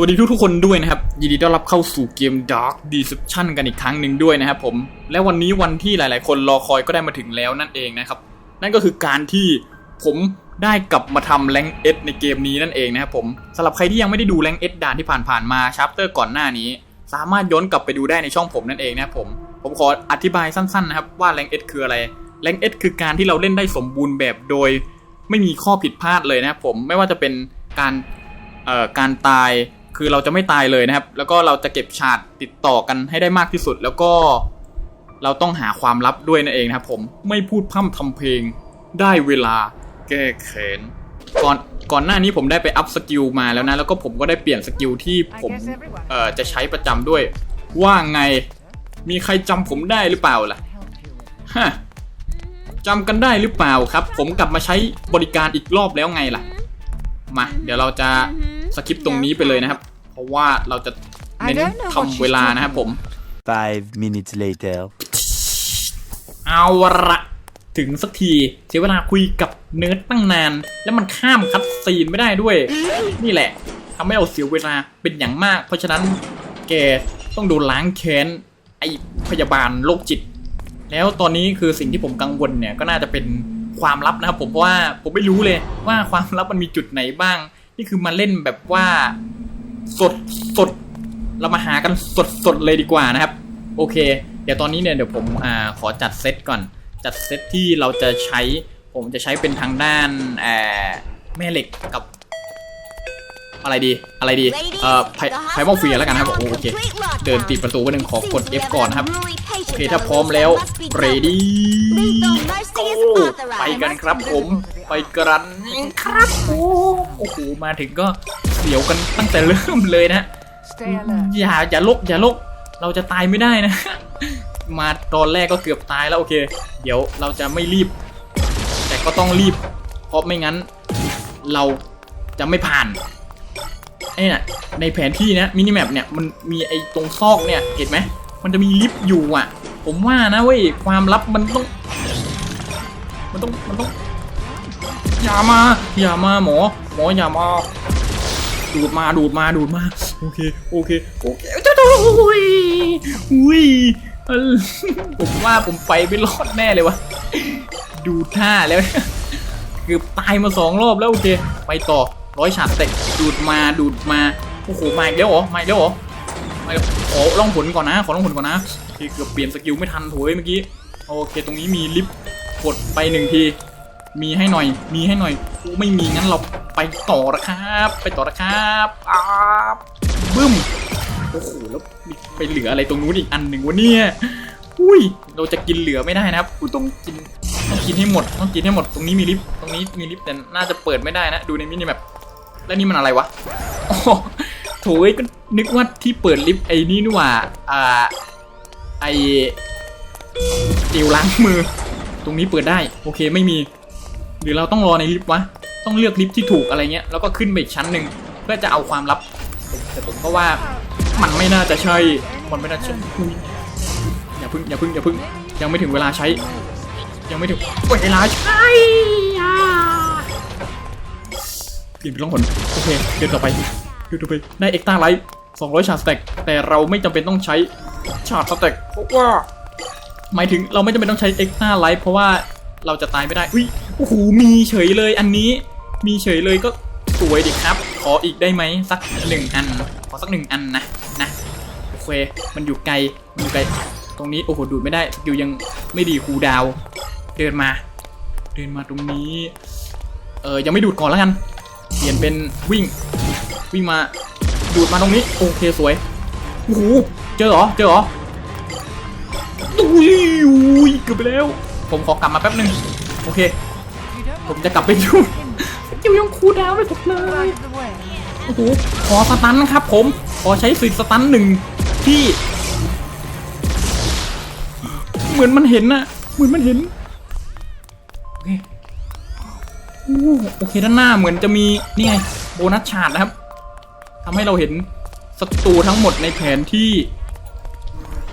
วัสดีทุกทุกๆคนด้วยนะครับ ยินดีต้อนรับเข้าสู่เกม Dark Deception กันอีกครั้งหนึ่งด้วยนะครับผมและวันนี้วันที่หลาย ๆ คนรอคอยก็ได้มาถึงแล้วนั่นเองนะครับ นั่นก็คือการที่ผมได้กลับมาทำแรงเอในเกมนี้นั่นเองนะครับผมสำหรับใครที่ยังไม่ได้ดูแรงเอด่านที่ผ่าน ๆ มาชัปเตอร์ก่อนหน้านี้ สามารถย้อนกลับไปดูได้ในช่องผมนั่นเองนะครับผมผมขออธิบายสั้น ๆ นะครับว่าแรงเอคืออะไรแรงเอคือการที่เราเล่นได้สมบูรณ์แบบโดย ไม่มีข้อผิดพลาดเลยนะครับผมไม่ว่าจะเป็นการเอ่อการตาย คือเราจะไม่ตายเลยนะครับ แล้วก็เราจะเก็บฉาดติดต่อกันให้ได้มากที่สุด แล้วก็เราต้องหาความลับด้วยนั่นเองนะครับผมไม่พูดพร่ำทำเพลงได้เวลาแก้แค้นก่อนก่อนหน้านี้ผมได้ไปอัพสกิลมาแล้วนะ แล้วก็ผมก็ได้เปลี่ยนสกิลที่ผมเอ่อจะใช้ประจำด้วย ว่าไงมีใครจำผมได้หรือเปล่าล่ะฮะจำกันได้หรือเปล่าครับ ผมกลับมาใช้บริการอีกรอบแล้วไงล่ะมาเดี๋ยวเราจะ สคิปตรงนี้ไปเลยนะครับ เพราะว่าเราจะเน้นทำเวลานะครับผม Five minutes later. เอาละถึงสักทีเสียเวลาคุยกับเนิร์ดตั้งนาน แล้วมันข้ามคัดซีนไม่ได้ด้วย นี่แหละทำให้เราเสียเวลาเป็นอย่างมาก เพราะฉะนั้นแกต้องโดนล้างแค้นไอพยาบาลโรคจิต แล้วตอนนี้คือสิ่งที่ผมกังวลเนี่ยก็น่าจะเป็นความลับนะครับผมเพราะว่าผมไม่รู้เลยว่าความลับมันมีจุดไหนบ้าง นี่คือมาเล่นแบบว่าสดสดเรามาหากันสดสดเลยดีกว่านะครับ โอเค เดี๋ยวตอนนี้เนี่ยเดี๋ยวผมอ่าขอจัดเซตก่อน จัดเซตที่เราจะใช้ผมจะใช้เป็นทางด้านแอแม่เหล็กกับ อะไรดีอะไรดีเอ่อไพไพมอลเฟียแล้วกันนะครับโอเค เดินติดประตูไว้หนึ่งขอกด F ก่อนนะครับโอเคถ้าพร้อมแล้ว ready go ไปกันครับผมไปกันครับโอ้โอ้โหมาถึงก็เสียวกันตั้งแต่เริ่มเลยนะ Stay alert. อย่าอย่าลกอย่าลกเราจะตายไม่ได้นะ มาตอนแรกก็เกือบตายแล้วโอเค เดี๋ยวเราจะไม่รีบ แต่ก็ต้องรีบ เพราะไม่งั้น เราจะไม่ผ่าน ไอ้น่ะในแผนที่นะมินิแมปเนี่ยมันมีไอ้ตรงซอกเนี่ยเห็นไหมมันจะมีลิฟต์อยู่อะ ผมว่านะเว้ยความลับมันต้อง มันต้องมันต้องอย่ามาอย่ามาหมอ หมออย่ามา ดูดมาดูดมาดูดมาโอเคโอเคโอเคจ้าจ้าอุ้ยอุ้ยผมว่าผมไปไม่รอดแน่เลยวะดูท่าแล้ว เกือบตายมาสองรอบแล้วโอเค ไปต่อ ร้อยฉาดเตะดูดมาดูดมาโอ้โหมาอีกแล้วเหรอมาอีกแล้วเหรอมาอีกแล้วขอล่องผลก่อนนะ ขอล่องผลก่อนนะเคเกือบเปลี่ยนสกิลไม่ทันโถยเมื่อกี้โอเค ตรงนี้มีลิฟต์กดไปหนึ่งทีมีให้หน่อย มีให้หน่อยกูไม่มีงั้นเราไปต่อนะครับ ไปต่อนะครับอ้าบบึ้มโอ้โหแล้วไปเหลืออะไรตรงนู้นอีกอันหนึ่งวะเนี่ยอุ้ยเราจะกินเหลือไม่ได้นะครับกูต้องกินต้องกินให้หมดต้องกินให้หมดตรงนี้มีลิฟต์ตรงนี้มีลิฟต์แต่น่าจะเปิดไม่ได้นะ ดูในมินิแมป แล้วนี่มันอะไรวะอ๋อโถยก็นึกว่าที่เปิดลิฟต์ไอ้นี่นี่หว่าอ่าไอเจลล้างมือ ตรงนี้เปิดได้ โอเคไม่มี หรือเราต้องรอในลิฟต์วะต้องเลือกลิฟต์ที่ถูกอะไรเงี้ยแล้วก็ขึ้นไปอีกชั้นหนึ่งเพื่อจะเอาความลับแต่ผมก็ว่ามันไม่น่าจะใช่มันไม่น่าใช่อย่าพึ่งอย่าพึ่งอย่าพึ่งยังไม่ถึงเวลาใช้ ยังไม่ถึงเวลาใช้ เปลี่ยนเป็นร่องหนโอเคเดินต่อไปเดินต่อไปได้เอ็กต้าไลท์200ชาร์จสแต็กแต่เราไม่จำเป็นต้องใช้ชาร์จสแต็กเพราะว่าหมายถึงเราไม่จำเป็นต้องใช้เอ็กต้าไลท์เพราะว่าเราจะตายไม่ได้อุ้ยโอ้โหมีเฉยเลยอันนี้ มีเฉยเลยก็สวยดิครับ ขออีกได้ไหมสักหนึ่งอัน ขอสักหนึ่งอันนะนะโอเคมันอยู่ไกลมันอยู่ไกลตรงนี้โอ้โหดูดไม่ได้สกิลยังไม่ดีคูดาว เดินมา เดินมาตรงนี้ เออยังไม่ดูดก่อนแล้วกัน เปลี่ยนเป็นวิ่ง วิ่งมา ดูดมาตรงนี้ โอเคสวยโอ้โหเจอเหรอ เจอเหรออุ้ยอุ้ยเกือบไปแล้ว ผมขอกลับมาแป๊บหนึ่งโอเค ผมจะกลับไปดูจิวยังคูดาวน์ไม่ครบเลยโอ้โหขอสตันครับผม ขอใช้สิทธิ์สตันหนึ่งที่ เหมือนมันเห็นนะเหมือนมันเห็น โอเค โอเคด้านหน้าเหมือนจะมีนี่ไงโบนัสชาร์ดนะครับทำให้เราเห็นศัตรูทั้งหมดในแผนที่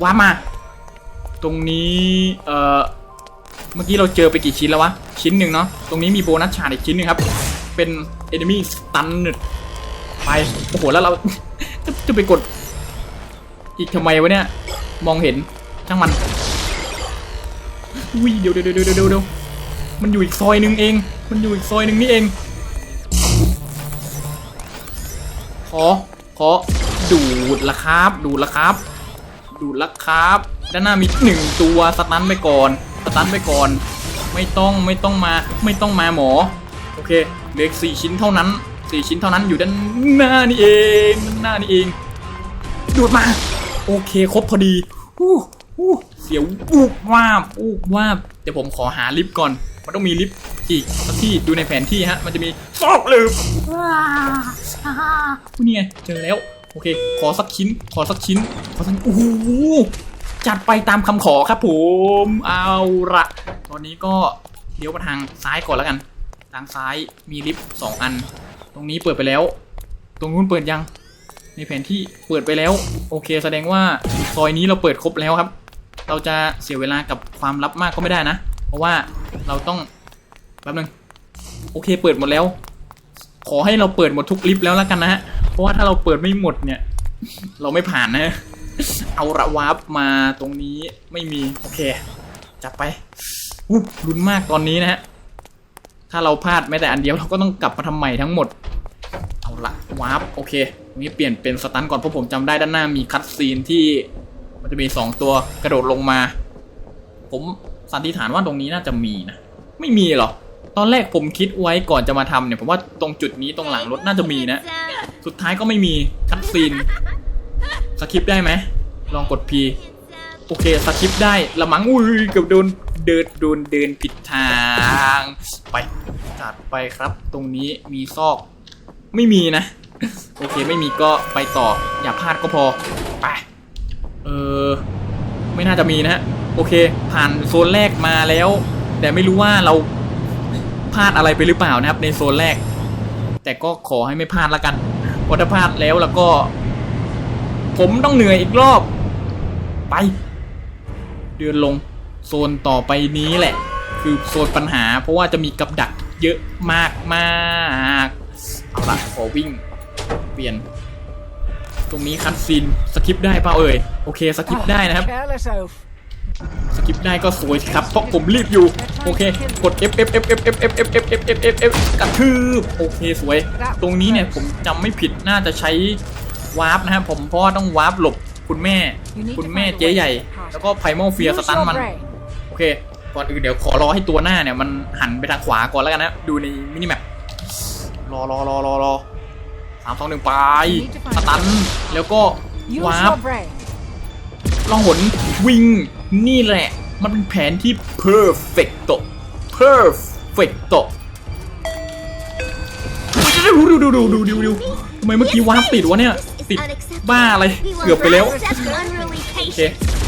ว้ามา ตรงนี้เอ่อเมื่อกี้เราเจอไปกี่ชิ้นแล้ววะ ชิ้นหนึ่งเนาะตรงนี้มีโบนัสชาร์ดอีกชิ้นหนึ่งครับ เป็น enemy stun ไปโอ้โหแล้วเราจะจะไปกด อีกทำไมวะเนี่ย มองเห็นช่างมันอุ้ยเดี๋ยวเดี๋ยวเดี๋ยวเดี๋ยวเดี๋ยวมันอยู่อีกซอยหนึงเอง มันอยู่อีกซอยหนึ่งนี่เอง ขอ ขอ ดูดละครับ ดูดละครับ ดูดละครับ ด้านหน้ามีหนึ่งตัวสตันไปก่อน สตันไปก่อน ไม่ต้อง ไม่ต้องมา ไม่ต้องมาหมอ โอเค เหลืออีกสี่ชิ้นเท่านั้นสี่ชิ้นเท่านั้นอยู่ด้านหน้านี่เองด้านหน้านี่เอง ดูดมา โอเค ครบพอดีอู้อู้เสียวอูบว่าบอูบว่าบเดี๋ยวผมขอหาลิฟต์ก่อน มันต้องมีลิฟต์อีกสักที่ดูในแผนที่ฮะ มันจะมีซอกลิฟต์ว้าวอู้นี่ไงเจอแล้ว โอเค ขอสักชิ้น ขอสักชิ้น ขอสักโอ้โหจัดไปตามคำขอครับผม เอาละตอนนี้ก็เลี้ยวมาทางซ้ายก่อนแล้วกัน ทางซ้ายมีลิฟต์สองอัน ตรงนี้เปิดไปแล้ว ตรงนู้นเปิดยัง ในแผนที่เปิดไปแล้ว โอเค แสดงว่าซอยนี้เราเปิดครบแล้วครับ เราจะเสียเวลากับความลับมากก็ไม่ได้นะ เพราะว่าเราต้องแป๊บนึงโอเคเปิดหมดแล้ว ขอให้เราเปิดหมดทุกลิฟต์แล้วแล้วกันนะฮะเพราะว่าถ้าเราเปิดไม่หมดเนี่ย เราไม่ผ่านนะเอาระวาร์ปมาตรงนี้ไม่มีโอเคจับไปอู้ลุ้นมากตอนนี้นะฮะถ้าเราพลาดแม้แต่อันเดียวเราก็ต้องกลับมาทำใหม่ทั้งหมด เอาละวาร์ปโอเคตรงนี้เปลี่ยนเป็นสตันก่อนเพราะผมจำได้ด้านหน้ามีคัตซีนที่มันจะมีสองตัวกระโดดลงมา ผม สันนิษฐานว่าตรงนี้น่าจะมีนะ ไม่มีหรอ ตอนแรกผมคิดไว้ก่อนจะมาทำเนี่ยผมว่าตรงจุดนี้ตรงหลังรถน่าจะมีนะ สุดท้ายก็ไม่มีคัตซีนสคริปได้ไหม ลองกด P โอเคสคริปได้ละมังอุ้ยเกือบโดนเดินโดนเดินผิดทางไปจัดไปครับ ตรงนี้มีซอก ไม่มีนะ โอเคไม่มีก็ไปต่ออย่าพลาดก็พอไปเออไม่น่าจะมีนะฮะ โอเค ผ่านโซนแรกมาแล้ว แต่ไม่รู้ว่าเราพลาดอะไรไปหรือเปล่านะครับ ในโซนแรก แต่ก็ขอให้ไม่พลาดละกันเพราะถ้าพลาดแล้วแล้วก็ ผมต้องเหนื่อยอีกรอบ ไป เดินลงโซนต่อไปนี้แหละ คือโซนปัญหา เพราะว่าจะมีกับดักเยอะมากมากเอาละขอวิ่ง เปลี่ยน ตรงนี้คัดซีนสกิปได้เปล่าเอ่ยโอเคสกิปได้นะครับ สกิปได้ก็สวยครับ เพราะผมรีบอยู่ โอเค กด F F F F F F F F F F F F กระทืบโอเคสวย ตรงนี้เนี่ยผมจำไม่ผิดน่าจะใช้วาร์ปนะครับผมเพราะว่าต้องวาร์ปหลบคุณแม่ คุณแม่เจ๊ใหญ่ แล้วก็ไพโมเฟียสตันมัน โอเค ก่อนอื่นเดี๋ยวขอรอให้ตัวหน้าเนี่ย มันหันไปทางขวาก่อนแล้วกันนะ ดูในมินิแมปรอรอรอรอรอสามสองหนึ่งไปสตัน แล้วก็วาร์ปล่องหนวิ่ง นี่แหละ มันเป็นแผนที่ perfecto perfecto ดูดูดูดูดูดูดูทำไมเมื่อกี้วาร์ปติดวะเนี่ย ติดบ้าอะไร เกือบไปแล้ว โอเค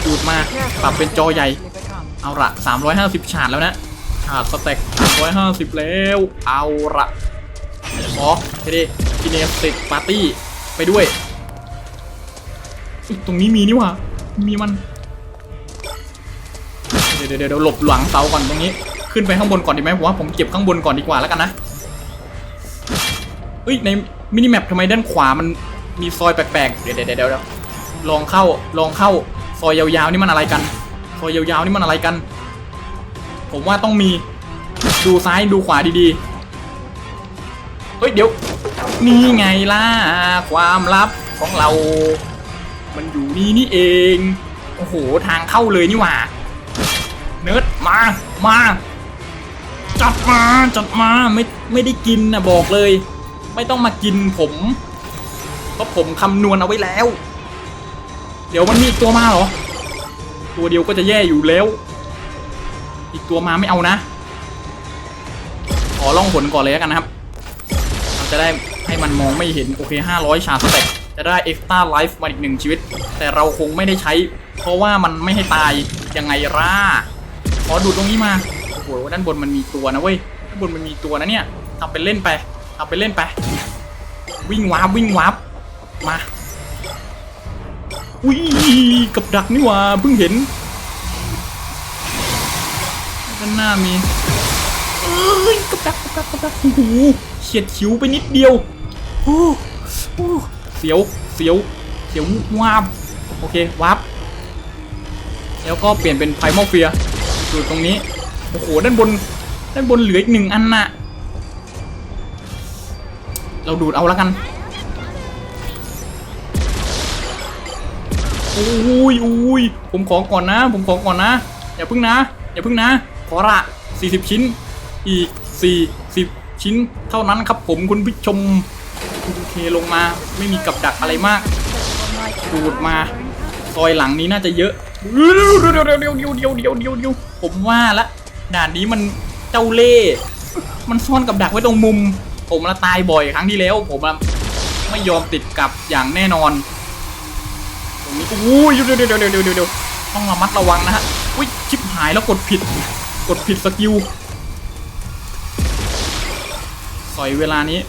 ดูดมาปรับเป็นจอใหญ่ เอาละ350ชาดแล้วนะชาดสเต็ก350 แล้ว เอาละขอเทเดกินเนสติกปาร์ตี้ ไปด้วยอุ๊ยตรงนี้มีนี่หว่ามีมัน เดี๋ยวเดี๋ยวเดี๋ยวหลบหลังเสาก่อนตรงนี้ ขึ้นไปข้างบนก่อนดีไหมผมว่าผมเก็บข้างบนก่อนดีกว่าแล้วกันนะเอ้ยในมินิแมปทำไมด้านขวามันมีซอยแปลกๆเดี๋ยวเดี๋ยวเดี๋ยวเดี๋ยวลองเข้าลองเข้าซอยยาวๆนี่มันอะไรกัน ซอยยาวๆนี่มันอะไรกัน ผมว่าต้องมีดูซ้ายดูขวาดีๆ เฮ้ยเดี๋ยวนี่ไงล่ะความลับของเรา มันอยู่นี่นี่เอง โอ้โหทางเข้าเลยนี่หว่า เนิร์ดมามาจัดมาจัดมาไม่ไม่ได้กินนะบอกเลย ไม่ต้องมากินผมเพราะผมคำนวณเอาไว้แล้ว เดี๋ยวมันมีอีกตัวมาเหรอ ตัวเดียวก็จะแย่อยู่แล้ว อีกตัวมาไม่เอานะ ขอล่องผลก่อนเลยแล้วกันนะครับเราจะได้ให้มันมองไม่เห็นโอเค 500 ชาร์จสเต็กจะได้ extra life มาอีกหนึ่งชีวิต แต่เราคงไม่ได้ใช้ เพราะว่ามันไม่ให้ตายยังไงร่า ขอดูดตรงนี้มา โอ้โห ด้านบนมันมีตัวนะเว้ย ด้านบนมันมีตัวนะเนี่ยทำเป็นเล่นไปทำเป็นเล่นไป วิ่งวาร์ปวิ่งวาร์ปมา อุ้ย กับดักนี่หว่าเพิ่งเห็น ด้านหน้ามีเอ้ยกับดักกับดักกับดักโอ้โหเฉียดฉิวไปนิดเดียวโอ้โหเสียว เสียวเขียววาบโอเควับแล้วก็เปลี่ยนเป็นไพมอลเฟีย อยู่ตรงนี้ โอ้โห ด้านบน ด้านบนเหลืออีกหนึ่งอันน่ะ เราดูดเอาแล้วกัน อุ้ยอุ้ยผมขอก่อนนะ ผมขอก่อนนะ อย่าพึ่งนะ อย่าพึ่งนะ ขอละ40ชิ้น อีก40ชิ้น เท่านั้นครับผมคุณผู้ชมโอเคลงมา ไม่มีกับดักอะไรมาก ดูดมา ซอยหลังนี้น่าจะเยอะ เดี๋ยวเดี๋ยวเดี๋ยวเดี๋ยวเดี๋ยวเดี๋ยวเดี๋ยวเดี๋ยวผมว่าละด่านนี้มันเจ้าเล่ห์มันซ่อนกับดักไว้ตรงมุม ผมละตายบ่อยครั้งที่แล้ว ผมละไม่ยอมติดกับอย่างแน่นอน ตรงนี้อุ้ยเดี๋ยวเดี๋ยวเดี๋ยวเดี๋ยวเดี๋ยวเดี๋ยวต้องระมัดระวังนะฮะอุ้ยชิบหายแล้วกดผิด กดผิดสกิลสอยเวลานี้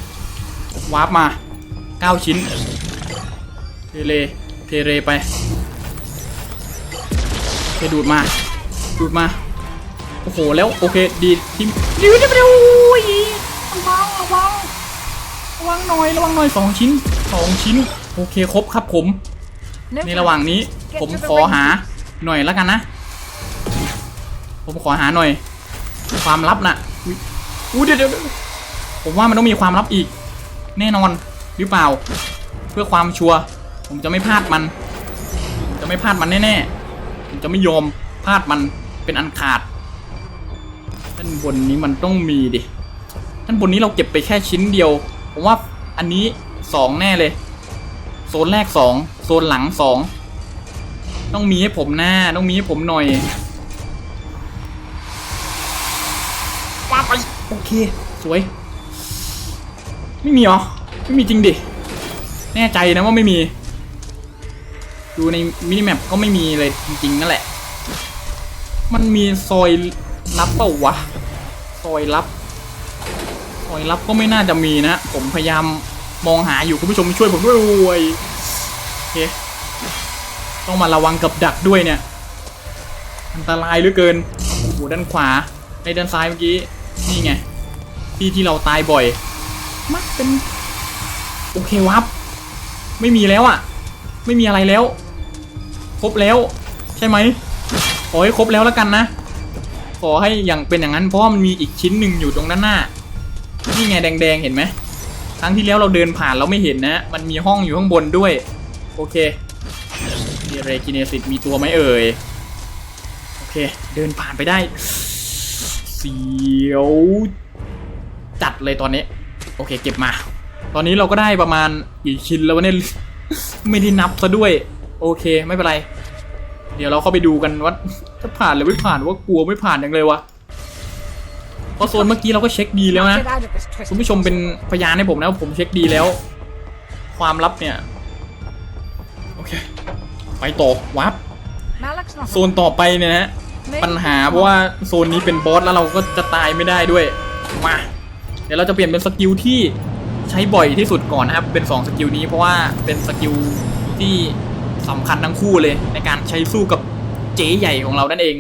วาร์ปมา 9 ชิ้น เทเล เทเรไป เทดูดมา ดูดมา โอ้โห แล้วโอเค ดีทีมเดี๋ยวเดี๋ยวเดี๋ยวอุ้ยระวังระวังระวังหน่อยระวังหน่อยสองชิ้นสองชิ้น โอเคครบครับผม ในระหว่างนี้ผมขอหาหน่อยแล้วกันนะ ผมขอหาหน่อย ความลับน่ะอุ้ยเดี๋ยวเดี๋ยวผมว่ามันต้องมีความลับอีก แน่นอนหรือเปล่า เพื่อความชัวร์ผมจะไม่พลาดมัน จะไม่พลาดมันแน่ๆ ผมจะไม่ยอมพลาดมันเป็นอันขาดด้านบนนี้มันต้องมีดิด้านบนนี้เราเก็บไปแค่ชิ้นเดียว ผมว่าอันนี้สองแน่เลย โซนแรกสองโซนหลังสองต้องมีให้ผมหน้าต้องมีให้ผมหน่อยว่าไปโอเค สวย ไม่มีเหรอ ไม่มีจริงดิ แน่ใจนะว่าไม่มี ดูในมินิแมปก็ไม่มีเลยจริงๆนั่นแหละ มันมีซอยลับเปล่าวะ ซอยลับ ซอยลับก็ไม่น่าจะมีนะ ผมพยายามมองหาอยู่คุณผู้ชมช่วยผมด้วยโอ้ยโอเค ต้องมาระวังกับดักด้วยเนี่ย อันตรายเหลือเกินโอ้โหด้านขวา ในด้านซ้ายเมื่อกี้ นี่ไง ที่ที่เราตายบ่อย มักเป็น โอเควับ ไม่มีแล้วอะ่ะ ไม่มีอะไรแล้ว ครบแล้ว ใช่ไหมขอให้ครบแล้วแล้วกันนะ ขอให้อย่างเป็นอย่างนั้นเพราะมันมีอีกชิ้นหนึ่งอยู่ตรงด้านหน้า นี่ไงแดงๆเห็นไหมครั้งที่แล้วเราเดินผ่านเราไม่เห็นนะ มันมีห้องอยู่ข้างบนด้วย โอเคมีเรกินเนสิตมีตัวไหมเอ่ย โอเค เดินผ่านไปได้ เสียวจัดเลยตอนนี้ โอเค เก็บมา ตอนนี้เราก็ได้ประมาณกี่ชิ้นแล้ววะเนี่ย ไม่ได้นับซะด้วย โอเคไม่เป็นไร เดี๋ยวเราเข้าไปดูกันว่าจะผ่านหรือไม่ผ่านว่ากลัวไม่ผ่านยังเลยวะเพราะโซนเมื่อกี้เราก็เช็คดีแล้วนะคุณผู้ชมเป็นพยานให้ผมนะผมเช็คดีแล้ว ความลับเนี่ยโอเคไปต่อวับโซนต่อไปเนี่ยนะปัญหาเพราะว่าโซนนี้เป็นบอสแล้วเราก็จะตายไม่ได้ด้วยมาเดี๋ยวเราจะเปลี่ยนเป็นสกิลที่ใช้บ่อยที่สุดก่อนนะครับเป็น 2 สกิลนี้เพราะว่าเป็นสกิลที่ สำคัญทั้งคู่เลย ในการใช้สู้กับเจ๊ใหญ่ของเรานั่นเอง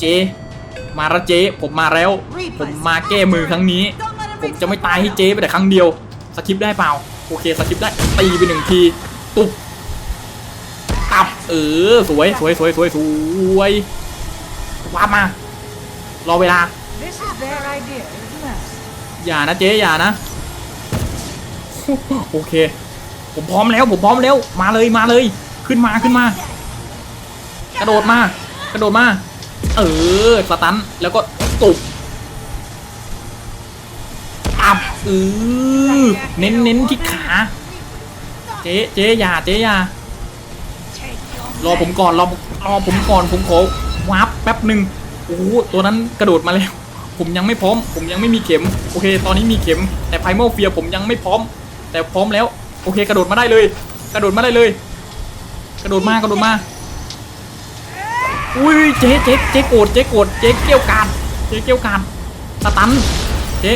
เจ๊มาล้วเจ๊ผมมาแล้ว ผมมาแก้มือครั้งนี้ ผมจะไม่ตายให้เจ๊ไปแต่ครั้งเดียวสกิปได้เปล่าโอเคสกิปได้ตีไปหนึ่งทีตุบตับเออสวยสวยสวยสวยสวยว่ามา รอเวลาอย่านะเจ๊อย่านะ โอเค ผมพร้อมแล้วผมพร้อมแล้วมาเลยมาเลยขึ้นมาขึ้นมา กระโดดมากระโดดมา เออสตันแล้วก็ตุบอับเออเน้นเน้นที่ขา เจ๊เจ๊อย่าเจ๊อย่ารอผมก่อนรอรอผมก่อนผมขอวาร์ปแป๊บหนึ่งโอ้ตัวนั้นกระโดดมาแล้ว ผมยังไม่พร้อม ผมยังไม่มีเข็ม โอเค ตอนนี้มีเข็ม แต่ไพโมเฟียผมยังไม่พร้อม แต่พร้อมแล้ว โอเคกระโดดมาได้เลย กระโดดมาได้เลย กระโดดมากระโดดมาอุ้ยเจ๊เจ๊เจ๊โกรธเจ๊โกรธเจ๊เกี้ยวกาดเจ๊เกี้ยวกาดสตันเจ๊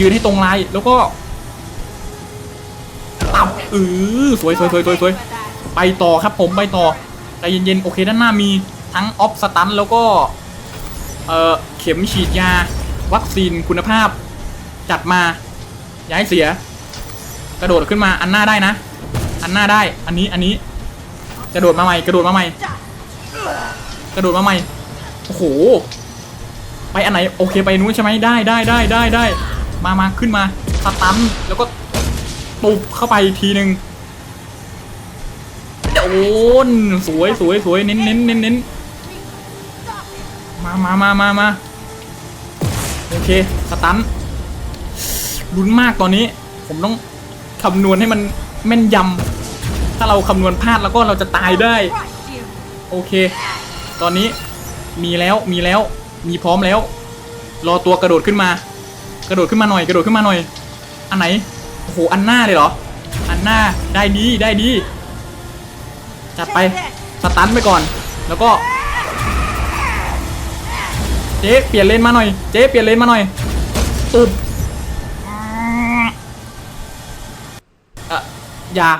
ยืนให้ตรงไลายแล้วก็ตับเออสวยสวยสวยสวยสวยไปต่อครับผมไปต่อใจเย็นๆโอเคด้านหน้ามีทั้งออฟสตันแล้วก็เออเข็มฉีดยา วัคซีนคุณภาพ จัดมาย่าให้เสีย กระโดดขึ้นมาอันหน้าได้นะ อันหน้าได้อันนี้อันนี้ กระโดดมาใหม่กระโดดมาใหม่กระโดดมาใหม่โอ้โหไปอันไหนโอเคไปนู้นใช่ไหมได้ได้ได้ได้ได้มามาขึ้นมาสตันแล้วก็ตุบเข้าไปทีหนึ่งโดนสวยสวยสวยเน้นเน้นเน้นเน้นมามามามามาโอเคสตันลุ้นมากตอนนี้ ผมต้อง คำนวณให้มันแม่นยำถ้าเราคำนวณพลาดแล้วก็เราจะตายได้ โอเค ตอนนี้มีแล้วมีแล้ว มีพร้อมแล้ว รอตัวกระโดดขึ้นมา กระโดดขึ้นมาหน่อย กระโดดขึ้นมาหน่อย อันไหนโอ้โหอันหน้าเลยเหรอ อันหน้าได้ดีได้ดี จัดไปสตันไปก่อน แล้วก็เจ๊เปลี่ยนเลนมาหน่อย เจ๊เปลี่ยนเลนมาหน่อยตุบ อย่า